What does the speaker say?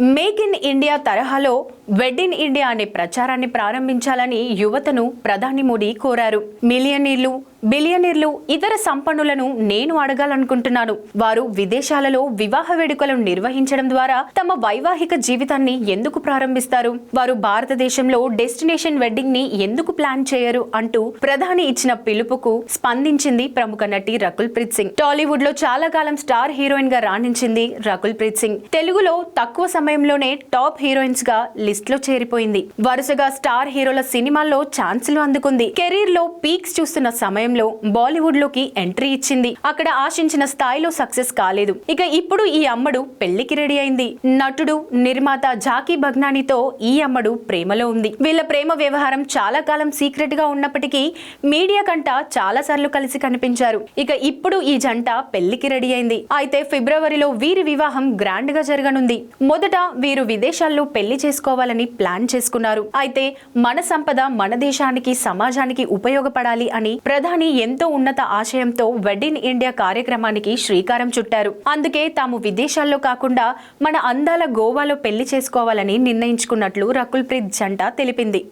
Make in India తరహాలో వెడ్ in India అనే ప్రచారాన్ని ప్రారంభించాలని యువతను ప్రధాని మోడీ కోరారు. మిలియనీర్లు బిలియనీర్లు ఇతర సంపన్నులను నేను అడగాలనుకుంటున్నాను. వారు విదేశాలలో వివాహ వేడుకలను నిర్వహించడం ద్వారా తమ వైవాహిక జీవితాన్ని ఎందుకు ప్రారంభిస్తారు? వారు భారతదేశంలో డెస్టినేషన్ వెడ్డింగ్ని ఎందుకు ప్లాన్ చేయరు? అంటూ ప్రధాని ఇచ్చిన పిలుపుకు స్పందించింది ప్రముఖ నటి రకుల్ ప్రీత్ సింగ్. టాలీవుడ్లో చాలా కాలం స్టార్ హీరోయిన్గా రాణించింది రకుల్ ప్రీత్ సింగ్. తెలుగులో తక్కువ సమయంలోనే టాప్ హీరోయిన్స్గా లిస్ట్లో చేరిపోయింది. వరుసగా స్టార్ హీరోల సినిమాల్లో ఛాన్సులు అందుకుంది. కెరీర్లో పీక్స్ చూస్తున్న సమయం సమయంలో బాలీవుడ్లోకి ఎంట్రీ ఇచ్చింది. అక్కడ ఆశించిన స్థాయిలో సక్సెస్ కాలేదు. ఇక ఇప్పుడు ఈ అమ్మడు పెళ్ళికి రెడీ అయింది. నటుడు నిర్మాత జాకీ భగ్నానితో ఈ అమ్మడు ప్రేమలో ఉంది. వీళ్ళ ప్రేమ వ్యవహారం చాలా కాలం సీక్రెట్గా ఉన్నప్పటికీ మీడియా కంట చాలా సార్లు కలిసి కనిపించారు. ఇక ఇప్పుడు ఈ జంట పెళ్ళికి రెడీ అయింది. అయితే ఫిబ్రవరిలో వీరి వివాహం గ్రాండ్గా జరగనుంది. మొదట వీరు విదేశాల్లో పెళ్ళి చేసుకోవాలని ప్లాన్ చేసుకున్నారు. అయితే మన సంపద మన దేశానికి సమాజానికి ఉపయోగపడాలి అని ప్రధాని ఎంతో ఉన్నత ఆశయంతో వెడ్ ఇన్ ఇండియా కార్యక్రమానికి శ్రీకారం చుట్టారు. అందుకే తాము విదేశాల్లో కాకుండా మన అందాల గోవాలో పెళ్ళి చేసుకోవాలని నిర్ణయించుకున్నట్లు రకుల్ ప్రీత్ జంట తెలిపింది.